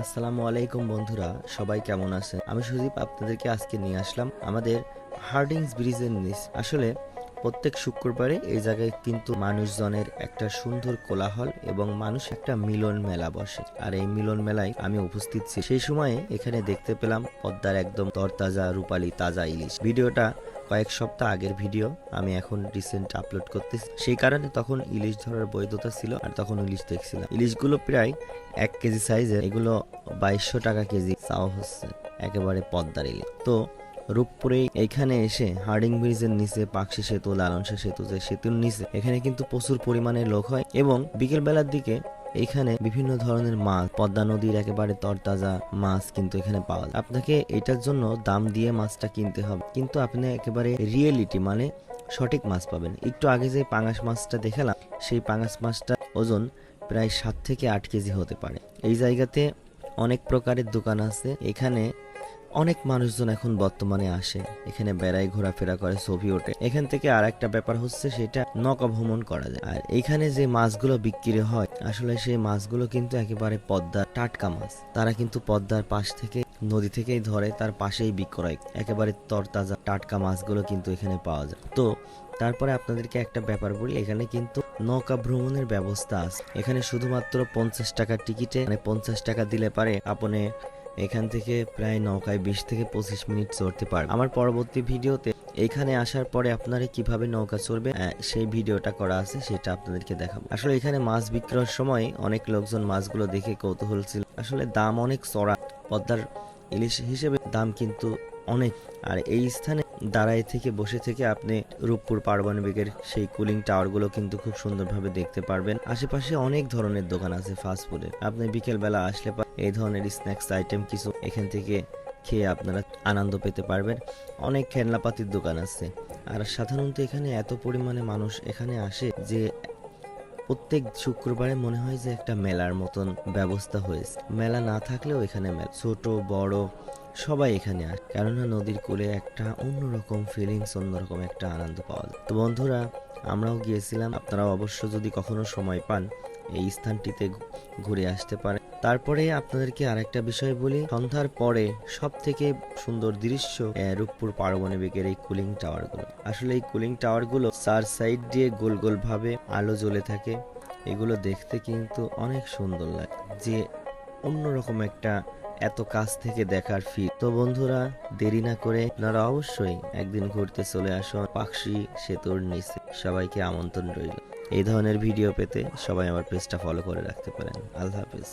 আসসালামু আলাইকুম বন্ধুরা, সবাই কেমন আছেন? আমি সুদীপ, আপনাদেরকে আজকে নিয়ে আসলাম আমাদের হার্ডিংস ব্রিজের নিচ। আসলে প্রত্যেক শুক্রবারে এই জায়গায় কিন্তু মানুষজনের একটা সুন্দর কোলাহল এবং মানুষ একটা মিলন মেলা বসে। আর এই মিলন মেলায় আমি উপস্থিত ছি। সেই সময়ে এখানে দেখতে পেলাম পদ্মার একদম তরতাজা রূপালী তাজা ইলিশ। ভিডিওটা কয়েক সপ্তাহ আগের ভিডিও আমি এখন রিসেন্ট আপলোড করতেছি। সেই কারণে তখন ইলিশ ধরার বৈধতা ছিল আর তখন ইলিশ দেখছিলাম। ইলিশগুলো প্রায় এক কেজি সাইজের এগুলো বাইশশো টাকা কেজি। চাও হচ্ছে একেবারে পদ্মার ইলিশ। তো রূপপুরে এখানে এসে হার্ডিং ব্রিজের নিচে পাকশি সেতু লালনসা সেতু যে সেতুর নিচে, এখানে কিন্তু প্রচুর পরিমাণে লোক হয় এবং বিকেল বেলার দিকে এখানে বিভিন্ন ধরনের মাছ, পদ্মা নদীর একেবারে তরতাজা মাছ কিন্তু এখানে পাওয়া যায়। আপনাকে এটার জন্য দাম দিয়ে মাছটা কিনতে হবে। কিন্তু আপনি একেবারে রিয়েলিটি মানে সঠিক মাছ পাবেন। একটু আগে যে পাঙাশ মাছটা দেখালাম, সেই পাঙাশ মাছটা ওজন প্রায় সাত থেকে আট কেজি হতে পারে। এই জায়গাতে অনেক প্রকারের দোকান আছে। এখানে অনেক মানুষজন এখন বর্তমানে আসে, এখানে বেড়ায় ঘোরাফেরা করে, ছবি ওঠে। এখান থেকে আর একটা ব্যাপার হচ্ছে সেটা নৌকা ভ্রমণ করা যায়। আর এখানে যে মাছগুলো বিক্রি হয়, আসলে সেই মাছগুলো কিন্তু একেবারে পদ্মার টাটকা মাছ। তারা কিন্তু পদ্মার পাশ থেকে নদী থেকেই ধরে, তার পাশেই বিক্রয়। একেবারে তরতাজা টাটকা মাছগুলো কিন্তু এখানে পাওয়া যায়। তো তারপরে আপনাদেরকে একটা ব্যাপার বলি, এখানে কিন্তু নৌকা ভ্রমণের ব্যবস্থা আছে। এখানে শুধুমাত্র পঞ্চাশ টাকার টিকিটে মানে পঞ্চাশ টাকা দিলে পারে আপনি এখান থেকে প্রায় নৌকায় বিশ থেকে পঁচিশ মিনিট চড়তে পারবে। আমার পরবর্তী ভিডিওতে এখানে আসার পরে আপনারা কীভাবে নৌকা চড়বে সেই ভিডিওটা করা আছে, সেটা আপনাদেরকে দেখাবো। আসলে এখানে মাছ বিক্রয়ের সময় অনেক লোকজন মাছগুলো দেখে কৌতূহল ছিল। আসলে দাম অনেক চড়া। পদ্মার ইলিশ হিসেবে দাম কিন্তু অনেক। আর এই স্থানে দাঁড়ায় থেকে, বসে থেকে আপনি রূপপুর পারমাণবিকের সেই কুলিং টাওয়ারগুলো কিন্তু খুব সুন্দরভাবে দেখতে পারবেন। আশেপাশে অনেক ধরনের দোকান আছে ফাস্ট ফুডের আপনি বিকেল বেলা আসলে এই ধরনের স্ন্যাক্স আইটেম কিছু এখান থেকে খেয়ে আপনারা আনন্দ পেতে পারবেন। অনেক খেলনাপাতির দোকান আছে। আর সাধারণত এখানে এত পরিমাণে মানুষ এখানে আসে যে প্রত্যেক শুক্রবারে মনে হয় যে একটা মেলার মতন ব্যবস্থা হয়েছে। মেলা না থাকলেও এখানে ছোট, বড় সবাই এখানে আসে কেননা নদীর কূলে একটা অন্যরকম ফিলিংস অন্যরকম একটা আনন্দ পাওয়া যায়। তো বন্ধুরা, আমরাও গিয়েছিলাম। আপনারা অবশ্য যদি কখনো সময় পান, এই স্থানটিতে ঘুরে আসতে পারেন। তারপরে আপনাদেরকে আরেকটা বিষয় বলি। সন্ধ্যার পরে সব থেকে সুন্দর দৃশ্য রূপপুর পারমাণবিকের এই কুলিং টাওয়ারগুলো আসলে এই কুলিং টাওয়ারগুলো চার সাইড দিয়ে গোল গোল ভাবে আলো জ্বলে থাকে। এগুলো দেখতে কিন্তু অনেক সুন্দর লাগে। যে অন্যরকম একটা এত কাছ থেকে দেখার ফি তো বন্ধুরা, দেরি না করে আপনারা অবশ্যই একদিন ঘুরতে চলে আসুন পাকশি সেতুর নিচে। সবাইকে আমন্ত্রণ রইল। এই ধরনের ভিডিও পেতে সবাই আমার পেজটা ফলো করে রাখতে পারেন। আল্লাহ হাফিজ।